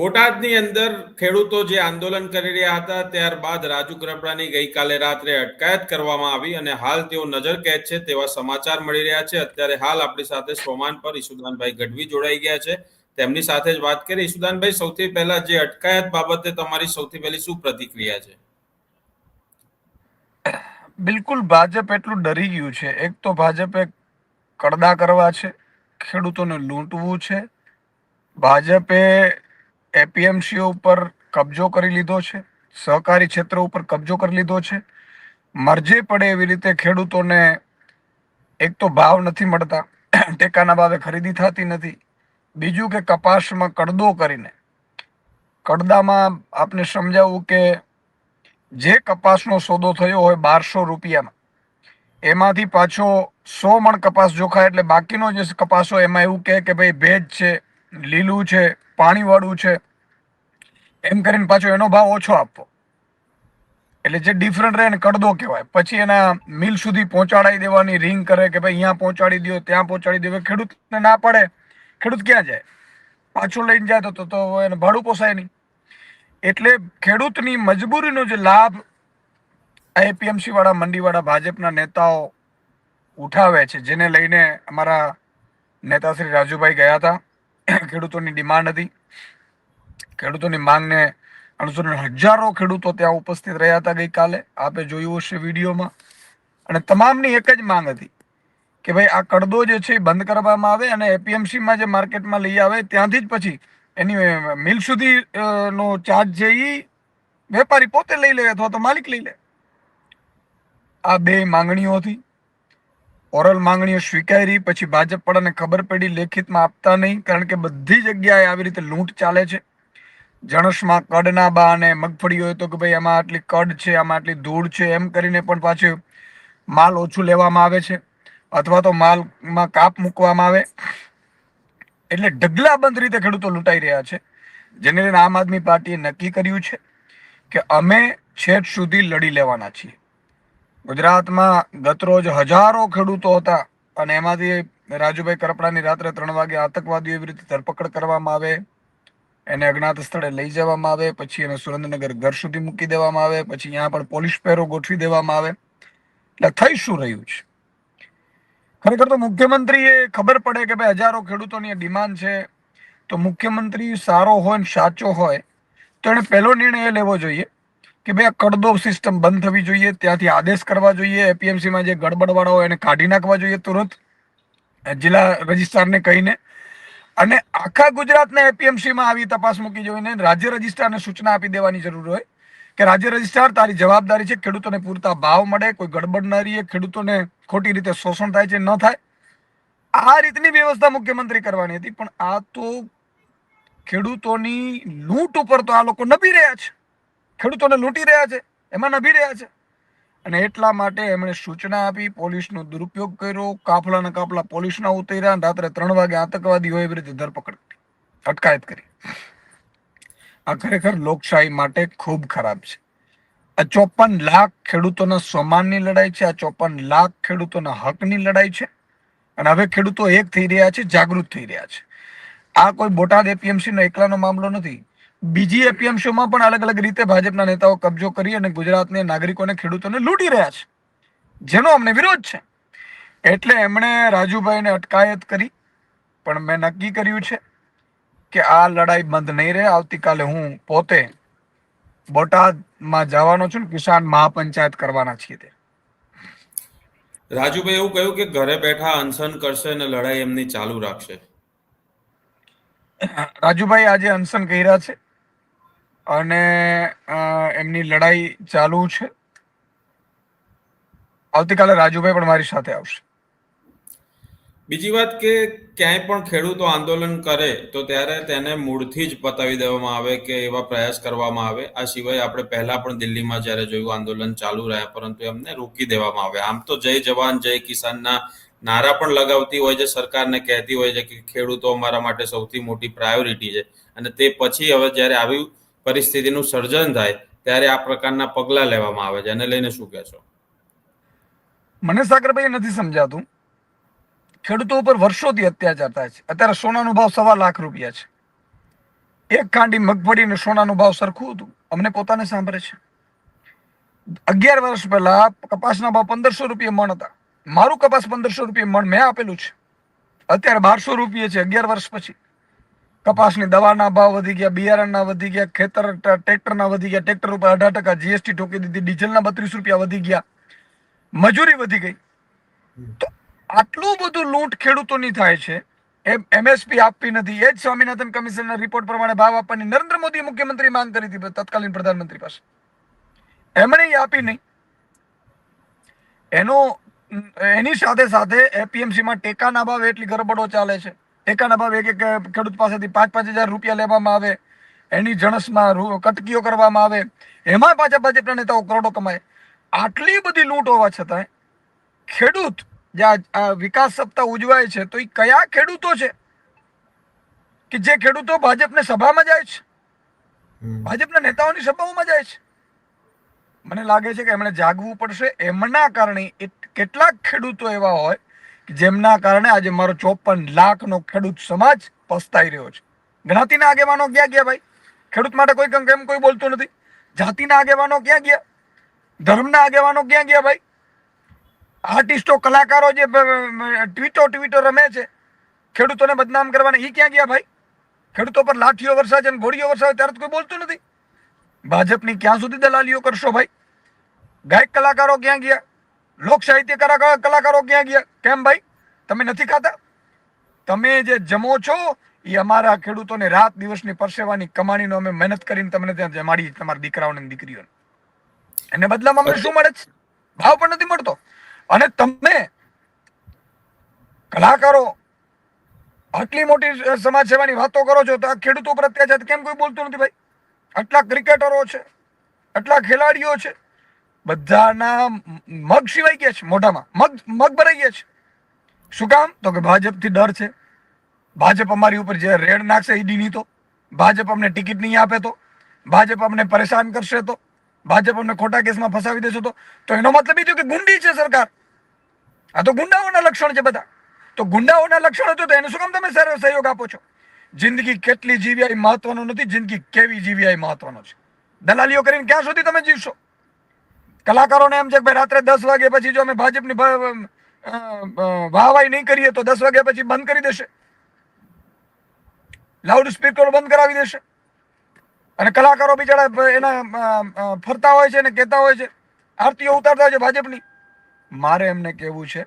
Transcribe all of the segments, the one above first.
બોટાદની અંદર ખેડૂતો જે આંદોલન કરી રહ્યા હતા, ત્યારબાદ રાજુ કરપડાની ગઈકાલે રાત્રે અટકાયત કરવામાં આવી અને હાલ તેઓ નજર કેદ છે તેવા સમાચાર મળી રહ્યા છે. અત્યારે હાલ આપણી સાથે સોમાન પર ઈશુદાનભાઈ ગઢવી જોડાઈ ગયા છે. તેમની સાથે જ વાત કરી ઈશુદાનભાઈ, સૌથી પહેલા જે અટકાયત બાબતે તમારી સૌથી પહેલી શું પ્રતિક્રિયા છે? બિલકુલ ભાજપ એટલું ડરી ગયું છે. એક તો ભાજપે કડદા કરવા છે, ખેડૂતોને લૂંટવું છે. ભાજપે એપીએમસીઓ ઉપર કબજો કરી લીધો છે, સહકારી ક્ષેત્ર ઉપર કબજો કરી લીધો છે. મરજે પડે એવી રીતે ખેડૂતોને એક તો ભાવ નથી મળતા, ટેકાના ભાવે ખરીદી થતી નથી. બીજું કે કપાસમાં કડદો કરીને. કડદામાં આપને સમજાવવું કે જે કપાસનો સોદો થયો હોય બારસો રૂપિયામાં, એમાંથી પાછો સો મણ કપાસ જોખાય એટલે બાકીનો જે કપાસ હોય એમાં એવું કહે કે ભાઈ ભેજ છે, લીલું છે, પાણીવાળું છે એમ કરીને પાછો એનો ભાવ ઓછો આપવો. એટલે જે ડિફરન્ટ રહે કડદો કહેવાય. પછી એના મિલ સુધી પહોંચાડાઈ દેવાની રિંગ કરે કે ભાઈ અહીંયા પહોંચાડી દો ત્યાં પહોંચાડી દો ખેડૂતને ના પડે, ખેડૂત ક્યાં જાય? પાછો લઈને જાય તો- તો એને ભાડું પોસાય નહીં. એટલે ખેડૂતની મજબૂરીનો જે લાભ એપીએમસી વાળા મંડીવાળા, ભાજપના નેતાઓ ઉઠાવે છે, જેને લઈને અમારા નેતા શ્રી રાજુભાઈ ગયા હતા. ખેડૂતોની ડિમાન્ડ હતી. ખેડૂતોની માંગને અણસોને હજારો ખેડૂતો ત્યાં ઉપસ્થિત રહ્યા હતા ગઈકાલે. આપે જોયું હશે વિડીયોમાં. અને તમામની એક જ માંગ હતી કે ભાઈ આ કડદો જે છે એ બંધ કરવામાં આવે અને એપીએમસીમાં જે માર્કેટમાં લઈ આવે ત્યાંથી જ પછી એની મિલ સુધી નો ચાર્જ છે એ વેપારી પોતે લઈ લે અથવા તો માલિક લઈ લે. આ બે માંગણીઓ હતી. ઓરલ માંગણીઓ સ્વીકારી, પછી ભાજપ પણ ખબર પડી લેખિતમાં આપતા નહીં કારણ કે બધી જગ્યાએ આવી રીતે લૂંટ ચાલે છે. જણસમાં કડ ના બા અને મગફળી હોય તો કે ભાઈ આમાં આટલી કડ છે, આમાં આટલી ધૂળ છે, એમ કરીને પણ પાછું માલ ઓછું લેવામાં આવે છે. અથવા તો માલમાં કાપ મૂકવામાં આવે. એટલે ઢગલાબંધ રીતે ખેડૂતો લૂંટાઈ રહ્યા છે. જેને લઈને આમ આદમી પાર્ટીએ નક્કી કર્યું છે કે અમે છેક સુધી લડી લેવાના છીએ. ગુજરાતમાં ગતરોજ હજારો ખેડૂતો હતા અને એમાંથી રાજુભાઈ કરપડાની રાત્રે ત્રણ વાગે આતંકવાદીઓ એવી રીતે ધરપકડ કરવામાં આવે. એને અજ્ઞાત સ્થળે લઈ જવામાં આવે, પછી એને સુરેન્દ્રનગર ઘર સુધી મૂકી દેવામાં આવે, પછી ત્યાં પણ પોલીસ પહેરો ગોઠવી દેવામાં આવે. એટલે થઈ શું રહ્યું છે? ખરેખર તો મુખ્યમંત્રીએ ખબર પડે કે ભાઈ હજારો ખેડૂતોની ડિમાન્ડ છે. તો મુખ્યમંત્રી સારો હોય ને સાચો હોય, તો એણે પહેલો નિર્ણય એ લેવો જોઈએ કે ભાઈ આ કડદો સિસ્ટમ બંધ થવી જોઈએ, ત્યાંથી આદેશ કરવા જોઈએ, એપીએમસીમાં જે ગડબડવાળા હોય એને કાઢી નાખવા જોઈએ તુરંત. જિલ્લા રજિસ્ટ્રારને કહીને અને આખા ગુજરાતને એપીએમસીમાં આવી તપાસ મૂકી જોઈને રાજ્ય રજિસ્ટ્રારને સૂચના આપી દેવાની જરૂર હોય કે રાજ્ય રજિસ્ટ્રાર તારી જવાબદારી છે, ખેડૂતોને પૂરતા ભાવ મળે, કોઈ ગડબડ ન રહીએ ખેડૂતોને ખોટી રીતે શોષણ થાય છે, ન થાય. આ રીતની વ્યવસ્થા મુખ્યમંત્રી કરવાની હતી, પણ આ તો ખેડૂતોની લૂંટ ઉપર તો આ લોકો નભી રહ્યા છે. ખેડૂતોને લૂંટી રહ્યા છે, એમાં નભી રહ્યા છે. અને એટલા માટે એમણે સૂચના આપી, પોલીસનો દુરુપયોગ કર્યો. કાફલાના કાફલા પોલીસના ઉતર્યા અને રાત્રે ત્રણ વાગે આતંકવાદીઓ એવી રીતે ધરપકડ અટકાયત કરી. આ ખરેખર લોકશાહી માટે ખૂબ ખરાબ છે. આ ચોપન લાખ ખેડૂતોના સમાનની લડાઈ છે, આ ચોપન લાખ ખેડૂતોના હકની લડાઈ છે. અને હવે ખેડૂતો એક થઈ રહ્યા છે, જાગૃત થઈ રહ્યા છે. આ કોઈ બોટાદ એપીએમસી નો એકલાનો મામલો નથી. બીજી એપીએમસીઓમાં પણ અલગ અલગ રીતે ભાજપના નેતાઓ કબજો કરી અને ગુજરાતને નાગરિકોને ખેડૂતોને લૂંટી રહ્યા છે. જેનો અમને વિરોધ છે. એટલે એમણે રાજુભાઈને અટકાયત કરી. પણ મેં નક્કી કર્યું છે કે આ લડાઈ બંધ નહીં રહે. આવતીકાલે હું પોતે બોટાદમાં જવાનો છું કિસાન મહાપંચાયત કરવાના છીએ તે. રાજુભાઈ એવું કહ્યું કે ઘરે બેઠા અનશન કરશે અને લડાઈ એમની ચાલુ રાખશે. રાજુભાઈ આજે અનશન કર્યા છે. અને એમની લડાઈ ચાલુ છે. આવતીકાલે રાજુભાઈ પણ મારી સાથે આવશે. બીજી વાત કે ક્યાંય પણ ખેડૂતો આંદોલન કરે, તો ત્યારે તેને મૂળથી જ પતાવી દેવામાં આવે કે એવા પ્રયાસ કરવામાં આવે. આ સિવાય આપણે પહેલા પણ દિલ્હીમાં જ્યારે જોયું આંદોલન ચાલુ રહ્યા, પરંતુ એમને રોકી દેવામાં આવે આમ તો જય જવાન, જય કિસાનના નારા પણ લગાવતી હોય છે, સરકારને કહેતી હોય છે કે ખેડૂતો અમારા માટે સૌથી મોટી પ્રાયોરિટી છે. અને તે પછી હવે જ્યારે આવી પરિસ્થિતિનું સર્જન થાય, ત્યારે આ પ્રકારના પગલાં લેવામાં આવે છે. એને લઈને શું કહેશો? મને સાગરભાઈ નથી સમજાતું. ખેડૂતો ઉપર વર્ષોથી અત્યાચાર થાય છે. અત્યારે સોનાનો ભાવ સવા લાખ રૂપિયા છે. એક કાંડી મગફળી અને સોનાનો ભાવ સરખું હતું. અમને પોતાને સાંભળે છે. અગિયાર વર્ષ પહેલા કપાસના ભાવ પંદરસો રૂપિયા મણ હતા. મારું કપાસ પંદરસો રૂપિયા મણ મેં આપેલું છે. અત્યારે બારસો રૂપિયા છે અગિયાર વર્ષ પછી. કપાસની દવાના ભાવ વધી ગયા બિયારણના વધી ગયા ખેતર ટ્રેક્ટરના વધી ગયા ટ્રેક્ટર ઉપર અઢાર ટકા જીએસટી ઠોકી દીધી ડીઝલના બત્રીસ રૂપિયા વધી ગયા. મજૂરી વધી ગઈ. તો આટલું બધું લૂંટ ખેડૂતોની થાય છે એમ એમએસપી આપવી નથી. એ જ સ્વામિનાથન કમિશનના રિપોર્ટ પ્રમાણે ભાવ આપવાની નરેન્દ્ર મોદી મુખ્યમંત્રી માંગ કરી હતી તત્કાલીન પ્રધાનમંત્રી પાસે. એમણે આપી નહીં. એનો એની સાથે સાથે એપીએમસીમાં ટેકાના ભાવે એટલી ગરબડો ચાલે છે. ટેકાના ભાવે એક એક ખેડૂત પાસેથી પાંચ પાંચ હજાર રૂપિયા લેવામાં આવે. એની જણસમાં કટકીઓ કરવામાં આવે. એમાં પાછા ભાજપના નેતાઓ કરોડો કમાય. આટલી બધી લૂંટ હોવા છતાંય ખેડૂત જે આ- વિકાસ સપ્તાહ ઉજવાય છે તો એ કયા ખેડૂતો છે? કે જે ખેડૂતો ભાજપને સભામાં જાય છે? ભાજપના નેતાઓની સભાઓમાં જાય છે? મને લાગે છે કે એમણે જાગવું પડશે. એમના કારણે કેટલાક ખેડૂતો એવા હોય જેમના કારણે આજે મારો ચોપન લાખનો ખેડૂત સમાજ પસ્તાઈ રહ્યો છે. જ્ઞાતિના આગેવાનો ક્યાં ગયા ભાઈ? ખેડૂત માટે કોઈ કેમ કોઈ બોલતું નથી. જાતિના આગેવાનો ક્યાં ગયા? ધર્મના આગેવાનો ક્યાં ગયા ભાઈ? આર્ટિસ્ટો, કલાકારો જે ટ્વીટો ટ્વીટો રમે છે, ખેડૂતોને બદનામ કરવાના એ ક્યાં ગયા ભાઈ? ખેડૂતો પર લાઠીઓ વરસાય છે અને ગોળીઓ વરસાદ ત્યારે કોઈ બોલતું નથી. ભાજપની ક્યાં સુધી દલાલીઓ કરશો ભાઈ? ગાયક કલાકારો ક્યાં ગયા? લોક સાહિત્ય કલાકારો ક્યાં ગયા? કેમ ભાઈ? તમે નથી ખાતા? તમે જે જમો છો, એ અમારા ખેડૂતોને રાત દિવસની પરસેવાની કમાણીનો અમે મહેનત કરીને તમને ત્યાં જમાડી તમારા દીકરાઓને દીકરીઓને. એને બદલામાં અમને શું મળે છે? ભાવ પણ નથી મળતો. અને તમે કલાકારો આટલી મોટી સમાજ સેવાની વાતો કરો છો તો આ ખેડૂતો પર અત્યાચાર કેમ કોઈ બોલતું નથી ભાઈ? આટલા ક્રિકેટરો છે, આટલા ખેલાડીઓ છે. બધાના મગ સિવાય ગયા છે, મોઢામાં. મગ મગ ભરાઈ ગયા છે. શું કામ? તો કે ભાજપથી ડર છે. ભાજપ અમારી ઉપર જે રેડ નાખશે ઈડીની તો. ભાજપ અમને ટિકિટ નહીં આપે તો. ભાજપ અમને પરેશાન કરશે તો. ભાજપ અમને ખોટા કેસમાં ફસાવી દેશે તો. તો એનો મતલબ એ થયો કે ગુંડી છે સરકાર. આ તો ગુંડાઓના લક્ષણ છે બધા. તો ગુંડાઓના લક્ષણ હતું તો એને શું કામ તમે સહયોગ આપો છો? જિંદગી કેટલી જીવી મહત્વનું નથી, જિંદગી કેવી જીવી મહત્વનો છે? દલાલીઓ કરીને ક્યાં સુધી તમે જીવશો? કલાકારોને એમ છે કે રાત્રે દસ વાગે પછી જો અમે ભાજપની વાહવાહી નહીં કરીએ તો દસ વાગ્યા પછી બંધ કરી દેશે. લાઉડ સ્પીકરો બંધ કરાવી દેશે. અને કલાકારો બિચારા એના ફરતા હોય છે ને કહેતા હોય છે, આરતીઓ ઉતારતા હોય છે ભાજપની. મારે એમને કહેવું છે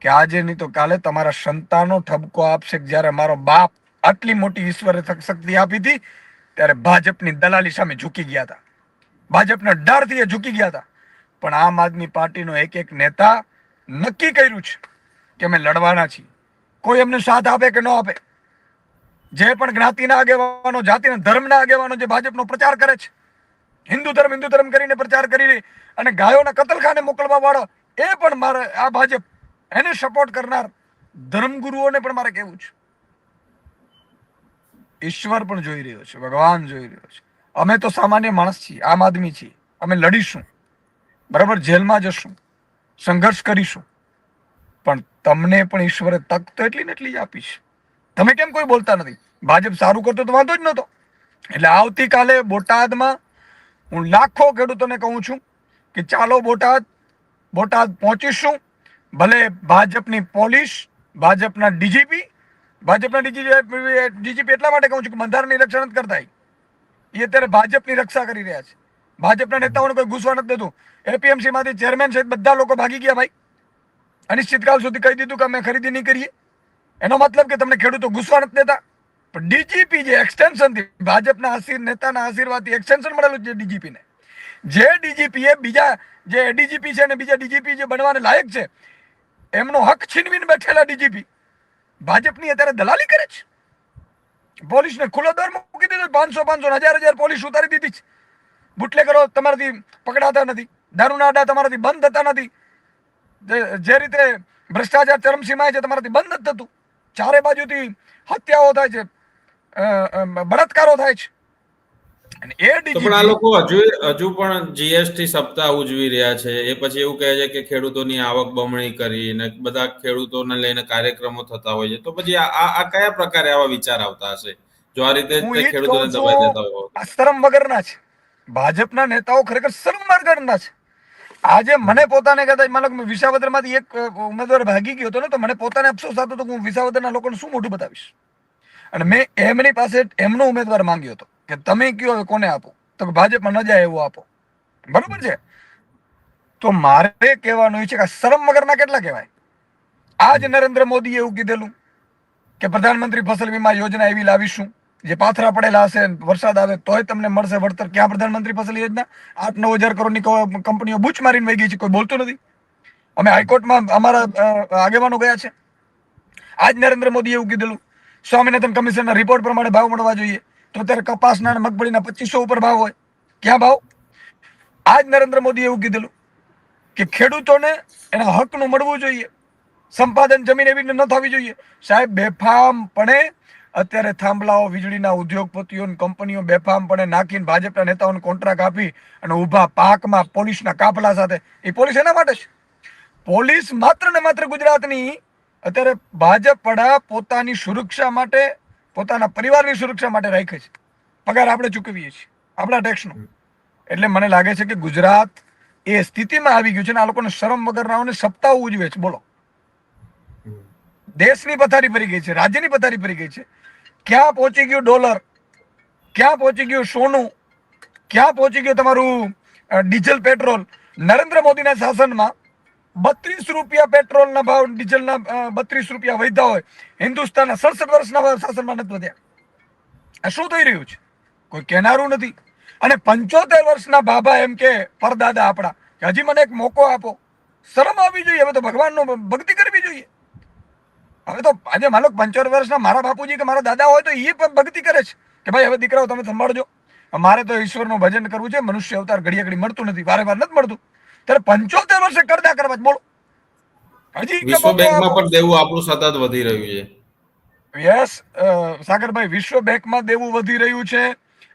કે આજે નહીં તો કાલે તમારા સંતાનો ઠપકો આપશે જ્યારે મારો બાપ આટલી મોટી ઈશ્વરે શક- શક્તિ આપી હતી, ત્યારે ભાજપની દલાલી સામે ઝૂકી ગયા હતા. ભાજપના ડરથી એ ઝૂકી ગયા હતા. પણ આમ આદમી પાર્ટીનો એક એક નેતા નક્કી કર્યું છે કે અમે લડવાના છીએ. કોઈ એમને સાથ આપે કે ન આપે? જે પણ જ્ઞાતિના આગેવાનો, જાતિના ધર્મના આગેવાનો જે ભાજપનો પ્રચાર કરે છે, હિન્દુ ધર્મ હિન્દુ ધર્મ કરીને પ્રચાર કરી અને ગાયોના કતલખાને મોકલવા વાળો એ પણ મારે આ ભાજપ એને સપોર્ટ કરનાર ધર્મગુરુઓને પણ મારે કહેવું છે. ઈશ્વર પણ જોઈ રહ્યો છે, ભગવાન જોઈ રહ્યો છે. અમે તો સામાન્ય માણસ છીએ, આમ આદમી છીએ. અમે લડીશું. બરાબર, જેલમાં જશું, સંઘર્ષ કરીશું. પણ તમને પણ ઈશ્વરે તક તો એટલી ને એટલી જ આપી છે. તમે કેમ કોઈ બોલતા નથી? ભાજપ સારું કરતો તો વાંધો જ નહોતો. એટલે આવતીકાલે બોટાદમાં હું લાખો ખેડૂતોને કહું છું કે ચાલો બોટાદ બોટાદ પહોંચીશું. ભલે ભાજપની પોલીસ, ભાજપના ડીજીપી ભાજપના ડીજીપી ડીજીપી એટલા માટે કહું છું કે બંધારણની રક્ષા નથી કરતા. એ અત્યારે ભાજપની રક્ષા કરી રહ્યા છે. ભાજપના નેતાઓને કોઈ ઘૂસવા નથી દેતું. એપીએમસીમાંથી ચેરમેન સહિત બધા લોકો ભાગી ગયા ભાઈ. અનિશ્ચિતકાલ સુધી કહી દીધું કે અમે ખરીદી નહીં કરીએ. એનો મતલબ કે તમને ખેડૂતો ઘૂસવા નથી દેતા. પણ ડીજીપી જે એક્સટેન્શનથી ભાજપના આશીર, નેતાના આશીર્વાદથી એક્સટેન્શન મળેલું છે ડીજીપીને જે ડીજીપી એ બીજા જે ડીજીપી છે ને બીજા ડીજીપી જે બનવાને લાયક છે, એમનો હક છીનવીને બેઠેલા ડીજીપી ભાજપની અત્યારે દલાલી કરે છે. પોલીસને ખુલ્લો દર મૂકી દીધો પાંચસો પાંચસો હજાર હજાર પોલીસ ઉતારી દીધી છે. બુટલેગરો તમારાથી પકડાતા નથી દારૂના અડ્ડા તમારાથી બંધ થતા નથી. જે- રીતે ભ્રષ્ટાચાર ચરમસીમાએ છે તમારાથી બંધ નથી થતું. ચારે બાજુથી હત્યાઓ થાય છે બળાત્કારો થાય છે. પણ આ લોકો હજુ હજુ પણ જીએસટી સપ્તાહ ઉજવી રહ્યા છે. એ પછી એવું કહે છે કે ખેડૂતોની આવક બમણી કરી ને બધા ખેડૂતોને લઈને કાર્યક્રમો થતા હોય છે. તો પછી આ આ કયા પ્રકારે આવા વિચાર આવતા હશે? જો આ રીતે ખેડૂતોને દબાઈ દેતા હોય શરમ વગરના છે. ભાજપના નેતાઓ ખરેખર શરમ વગરના છે. આજે મને પોતાને કહેતા માનો કે વિસાવદરમાંથી એક ઉમેદવાર ભાગી ગયો હતો ને, તો મને પોતાને અફસોસ થતો હતો કે હું વિસાવદરના લોકોને શું મોઢું બતાવીશ? અને મેં એમની પાસે એમનો ઉમેદવાર માંગ્યો હતો કે તમે કયો, હવે કોને આપો? તો ભાજપમાં ન જાય એવું આપો. બરોબર છે? તો મારે કહેવાનું છે કે શરમ વગરના કેટલા કહેવાય? આજ નરેન્દ્ર મોદીએ એવું કીધેલું કે પ્રધાનમંત્રી ફસલ વીમા યોજના એવી લાવીશું. જે પાથરા પડેલા હશે, વરસાદ આવે તોય તમને મળશે વળતર. ક્યાં પ્રધાનમંત્રી ફસલ યોજના આઠ નવ હજાર કરોડની કંપનીઓ બૂચ મારીને વહી ગઈ છે, કોઈ બોલતું નથી. અમે હાઈકોર્ટમાં અમારા આગેવાનો ગયા છે. આજ નરેન્દ્ર મોદીએ એવું કીધેલું, સ્વામિનાથન કમિશનના રિપોર્ટ પ્રમાણે ભાવ મળવા જોઈએ. તો અત્યારે કપાસના અને મગફળીના પચીસો ઉપર ભાવ હોય. ક્યાં ભાવ? આજ નરેન્દ્ર મોદીએ એવું કીધેલું કે ખેડૂતોને એના હકનું મળવું જોઈએ. સંપાદન જમીન એવી ન થવી જોઈએ. સાહેબ બેફામપણે અત્યારે થાંભલાઓ વીજળીના ઉદ્યોગપતિઓ અને કંપનીઓ બેફામપણે નાખીને ભાજપના નેતાઓને કોન્ટ્રાક્ટ આપી અને ઊભા પાકમાં પોલીસના કાફલા સાથે. એ પોલીસ એના માટે છે? પોલીસ માત્ર ને માત્ર ગુજરાતની અત્યારે ભાજપ વડા પોતાની સુરક્ષા માટે પોતાના પરિવારની સુરક્ષા માટે રાખે છે. પગાર આપણે ચૂકવીએ છીએ આપણા ટેક્સનો એટલે મને લાગે છે કે ગુજરાત એ સ્થિતિમાં આવી ગયું છે ને આ લોકોને શરમ વગરનાઓને સપ્તાહ ઉજવે છે. બોલો. દેશની પથારી ફરી ગઈ છે રાજ્યની પથારી ફરી ગઈ છે. ક્યાં પહોંચી ગયું ડોલર? ક્યાં પહોંચી ગયું સોનું? ક્યાં પહોંચી ગયું તમારું ડીઝલ પેટ્રોલ? નરેન્દ્ર મોદીના શાસનમાં બત્રીસ રૂપિયા પેટ્રોલના ભાવ, ડીઝલના બત્રીસ રૂપિયા વધ્યા હોય. હિન્દુસ્તાનના સડસઠ વર્ષના શાસનમાં નથી વધ્યા. શું થઈ રહ્યું છે? કોઈ કહેનારું નથી. અને પંચોતેર વર્ષના બાબા એમ કે, પરદાદા આપણા હજી મને એક મોકો આપો. શરમ આવી જોઈએ. હવે તો ભગવાનનો ભક્તિ હવે તો આજે માનો કે પંચોતેર વર્ષના મારા બાપુજી કે મારા દાદા હોય તો એ પણ ભક્તિ કરે છે કે ભાઈ હવે દીકરાઓ તમે સંભાળજો. મારે તો ઈશ્વરનું ભજન કરવું છે મનુષ્ય અવતાર ઘડીએ ઘડી મળતું નથી વારે વાર નથી મળતું. ત્યારે પંચોતેર વર્ષે કરતા કરવા બોલો. હજી વિશ્વ બેંકમાં પણ દેવું આપણું સતત વધી રહ્યું છે. યસ સાગરભાઈ વિશ્વ બેંકમાં દેવું વધી રહ્યું છે.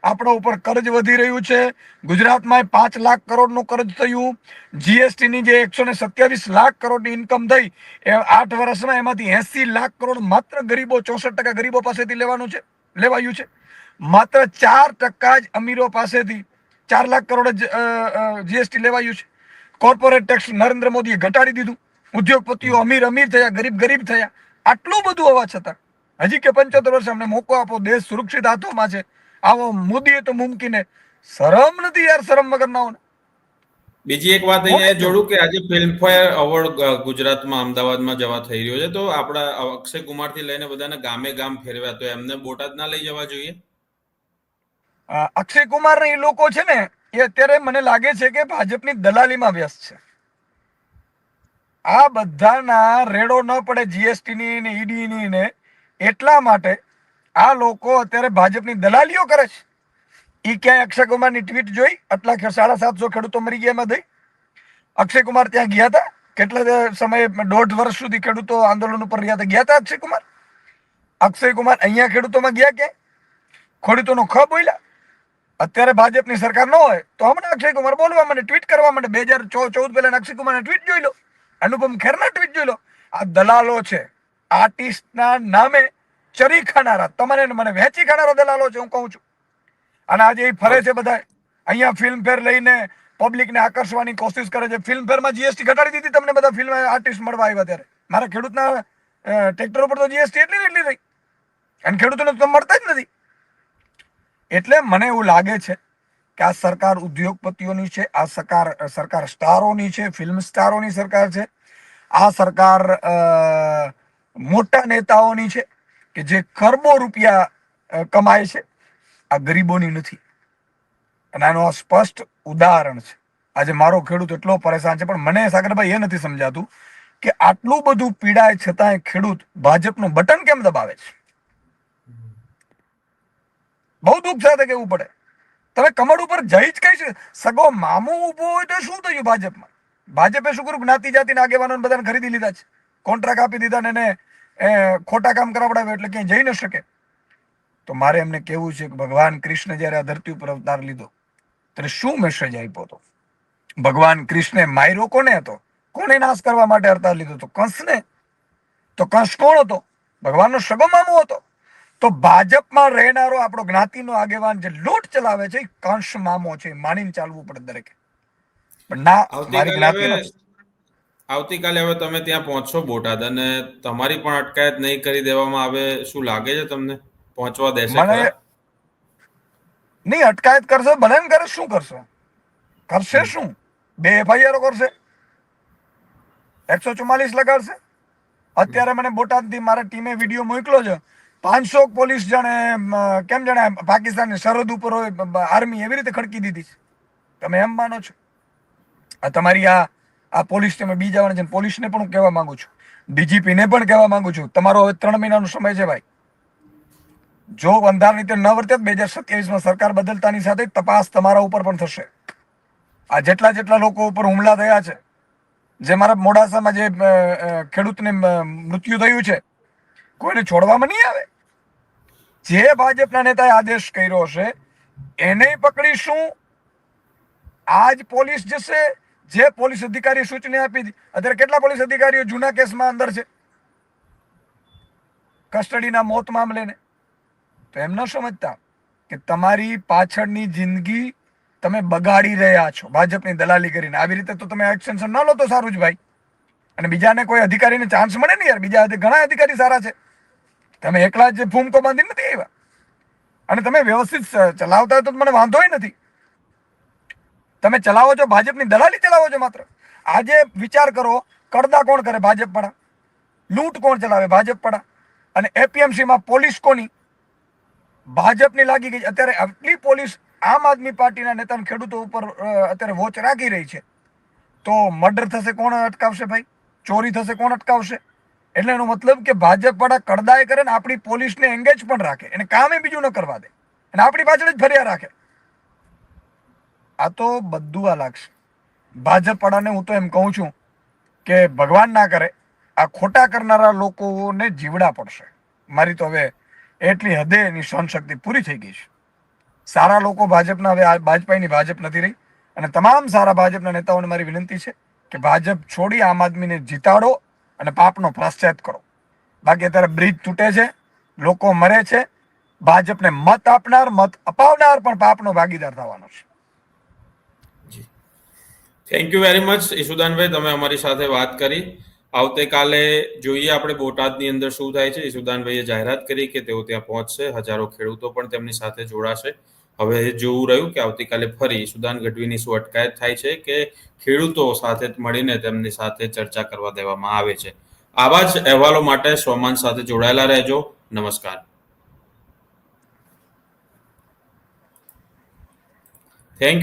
આપણા ઉપર કર્જ વધી રહ્યું છે. ગુજરાતમાં પાંચ લાખ કરોડનું કર્જ થયું. જીએસટી ની જે એકસો ને સત્યાવીસ લાખ કરોડની ઇન્કમ થઈ, એ આઠ વર્ષમાં એમાંથી એસી લાખ કરોડ માત્ર ગરીબો, ચોસઠ ટકા ગરીબો પાસેથી લેવાનું છે, લેવાયું છે. માત્ર ચાર ટકા જ અમીરો પાસેથી ચાર લાખ કરોડ જ જીએસટી લેવાયું છે. કોર્પોરેટ ટેક્સ નરેન્દ્ર મોદીએ ઘટાડી દીધું. ઉદ્યોગપતિઓ અમીર અમીર થયા, ગરીબ ગરીબ થયા. આટલું બધું હોવા છતાં, હજી કે પંચોતેર વર્ષ અમને મોકો આપો, દેશ સુરક્ષિત હાથોમાં છે. આવો મોદીએ તો મુમકિન શરમ નથી યાર શરમ વગરનાઓને બીજી એક વાત અહીંયા જોડું કે આજે ફિલ્મફેર અવોર્ડ ગુજરાતમાં અમદાવાદમાં જવા થઈ રહ્યો છે. તો આપણા અક્ષય કુમારથી લઈને બધાને ગામે ગામ ફેરવ્યા. તો એમને બોટાદ ના લઈ જવા જોઈએ? અક્ષય કુમાર એ લોકો છે ને એ અત્યારે મને લાગે છે કે ભાજપની દલાલીમાં વ્યસ્ત છે. આ બધાના રેડો ન પડે જીએસટી ની ને ઈડી ની ને એટલા માટે આ લોકો અત્યારે ભાજપની દલાલીઓ કરે છે. એ ક્યાંય અક્ષય કુમારની ટ્વીટ જોઈ? આટલા સાડા સાતસો ખેડૂતો મરી ગયા એમાં થઈ અક્ષય કુમાર ત્યાં ગયા હતા. કેટલા સમયે દોઢ વર્ષ સુધી ખેડૂતો આંદોલન ઉપર રહ્યા હતા. ગયા હતા અક્ષય કુમાર? અક્ષય કુમાર અહીંયા ખેડૂતોમાં ગયા ક્યાંય? ખેડૂતોનો ખ બોલ્યા અત્યારે ભાજપની સરકાર ન હોય, તો હમણાં અક્ષય કુમાર બોલવા માટે ટ્વીટ કરવા માટે બે હજાર ચૌદ પહેલા અક્ષય કુમારના ટ્વીટ જોઈ લો. અનુપમ ખેરના ટ્વીટ જોઈ લો. આ દલાલો છે. આર્ટિસ્ટના નામે ચરી ખાનારા. તમને મને વહેંચી ખાનારા દલાલો છે, હું કહું છું. અને આજે એ ફરે છે બધા અહીંયા ફિલ્મ ફેર લઈને પબ્લિકને આકર્ષવાની કોશિશ કરે છે. ફિલ્મ ફેરમાં જીએસટી ઘટાડી દીધી તમને બધા ફિલ્મ આર્ટિસ્ટ મળવા આવ્યા ત્યારે. મારા ખેડૂતના ટ્રેક્ટર ઉપર તો જીએસટી એટલી એટલી રહી અને ખેડૂતોને તો મળતા જ નથી. એટલે મને એવું લાગે છે કે આ સરકાર ઉદ્યોગપતિઓની છે, આ સરકાર સરકાર સ્ટારોની છે, ફિલ્મ સ્ટારોની સરકાર છે. આ સરકાર મોટા નેતાઓની છે. કે જે ખરબો રૂપિયા કમાય છે, આ ગરીબોની નથી. અને આનું આ સ્પષ્ટ ઉદાહરણ છે. આજે મારો ખેડૂત એટલો પરેશાન છે, પણ મને સાગરભાઈ એ નથી સમજાતું કે આટલું બધું પીડાય છતાંય ખેડૂત ભાજપનું બટન કેમ દબાવે છે? બહુ દુઃખ સાથે કહેવું પડે. તમે કમળ ઉપર જઈ જ કઈ સગો મામું ઊભો હોય તો શું થયું ભાજપમાં? ભાજપે શું કર્યું? જ્ઞાતિ જાતિના આગેવાનો બધાને ખરીદી લીધા છે. કોન્ટ્રાક્ટ આપી દીધા ને એને એ, ખોટા કામ કરાવડાવે એટલે ક્યાંય જઈ ન શકે. તો મારે એમને કહેવું છે કે ભગવાન કૃષ્ણ જ્યારે આ ધરતી ઉપર અવતાર લીધો ત્યારે શું મેસેજ આપ્યો હતો? ભગવાન કૃષ્ણે માયરો કોને હતો? કોને નાશ કરવા માટે અવતાર લીધો હતો? કંસને? તો કંસ કોણ હતો? ભગવાનનો સગો મામો હતો. તો ભાજપમાં રહેનારો આપણો જ્ઞાતિનો આગેવાન જે લૂંટ ચલાવે છે કંસ મામો છે. માનીને ચાલવું પડે દરેકે. પણ ના મારી જ્ઞાતિનો આવતીકાલે હવે તમે ત્યાં પહોંચશો બોટાદ અને તમારી પણ અટકાયત નહીં કરી દેવામાં આવે શું લાગે છે તમને? પહોંચવા દેશે મને નહીં અટકાયત કરશે ભલે ને કરે શું કરશે? કરશે શું? બે એફઆઈઆર કરશે. એકસો ચુમ્માલીસ લગાડશે. અત્યારે મને બોટાદથી મારા ટીમે વીડિયો મોકલો છે. પાંચસો પોલીસ જાણે કેમ જાણે પાકિસ્તાનની સરહદ ઉપર હોય આર્મી એવી રીતે ખડકી દીધી છે. તમે એમ માનો છો? આ તમારી આ આ પોલીસ તમે બીજા જવાના છે પોલીસને પણ હું કહેવા માંગુ છું, ડીજીપીને પણ કહેવા માંગુ છું, તમારો હવે ત્રણ મહિનાનો સમય છે ભાઈ. જો બંધારણ રીતે ન વર્તે બે હજાર સત્યાવીસમાં સરકાર બદલતાની સાથે તપાસ તમારા ઉપર પણ થશે. આ જેટલા જેટલા લોકો ઉપર હુમલા થયા છે, જે મારા મોડાસામાં જે ખેડૂતને મૃત્યુ થયું છે, કોઈને છોડવામાં નહીં આવે. જે ભાજપના નેતાએ આદેશ કર્યો હશે, એને પકડીશું. આજ પોલીસ જશે જે પોલીસ અધિકારી સૂચના આપી હતી અત્યારે કેટલા પોલીસ અધિકારીઓ જૂના કેસમાં અંદર છે? કસ્ટડીના મોત મામલે તો એમ ન સમજતા કે તમારી પાછળની જિંદગી તમે બગાડી રહ્યા છો, ભાજપની દલાલી કરીને. આવી રીતે તો તમે એક્સટેન્શન ન લો તો સારું જ ભાઈ અને બીજાને કોઈ અધિકારીને ચાન્સ મળે ને યાર. બીજા ઘણા અધિકારી સારા છે. તમે એકલા જ ફૂમકો બાંધી નથી આવ્યા. અને તમે વ્યવસ્થિત ચલાવતા તો મને વાંધોય નથી. તમે ચલાવો છો, ભાજપની દલાલી ચલાવો છો માત્ર. આજે વિચાર કરો કડદા કોણ કરે ભાજપ પડા લૂંટ કોણ ચલાવે ભાજપ પડા અને એપીએમસીમાં પોલીસ કોની? ભાજપની લાગી ગઈ અત્યારે આટલી પોલીસ આમ આદમી પાર્ટીના નેતા ખેડૂતો ઉપર અત્યારે વોચ રાખી રહી છે. તો મર્ડર થશે કોણ અટકાવશે ભાઈ? ચોરી થશે કોણ અટકાવશે? એટલે એનો મતલબ કે ભાજપ વાળા કડદાય કરે ને આપણી પોલીસને એંગેજ પણ રાખે. એને કામે બીજું ન કરવા દે. અને આપણી પાછળ જ ફર્યા રાખે. આ તો બધું આ લાગશે ભાજપ વાળાને હું તો એમ કહું છું કે ભગવાન ના કરે, આ ખોટા કરનારા લોકોને જીવડા પડશે. મારી તો હવે એટલી હદે એની સહનશક્તિ પૂરી થઈ ગઈ છે. સારા લોકો ભાજપના હવે ભાજપાની ભાજપ નથી રહી અને તમામ સારા ભાજપના નેતાઓને મારી વિનંતી છે કે ભાજપ છોડી આમ આદમીને જીતાડો અને પાપનો પ્રાશ્ચાત કરો. બાકી અત્યારે બ્રિજ તૂટે છે, લોકો મરે છે, ભાજપને મત આપનાર, મત અપાવનાર પણ પાપનો ભાગીદાર થવાનો છે. થેન્ક યુ વેરી મચ ઈશુદાનભાઈ તમે અમારી સાથે વાત કરી. આવતીકાલે જોઈએ આપણે બોટાદની અંદર શું થાય છે. ઈશુદાનભાઈએ જાહેરાત કરી કે તેઓ ત્યાં પહોંચશે. હજારો ખેડૂતો પણ તેમની સાથે જોડાશે. હવે જોવું રહ્યું કે આવતીકાલે ફરી ઈશુદાન ગઢવીની શું અટકાયત થાય છે કે ખેડૂતો સાથે મળીને તેમની સાથે ચર્ચા કરવા દેવામાં આવે છે. આવા જ અહેવાલો માટે સોમાન સાથે જોડાયેલા રહેજો. નમસ્કાર.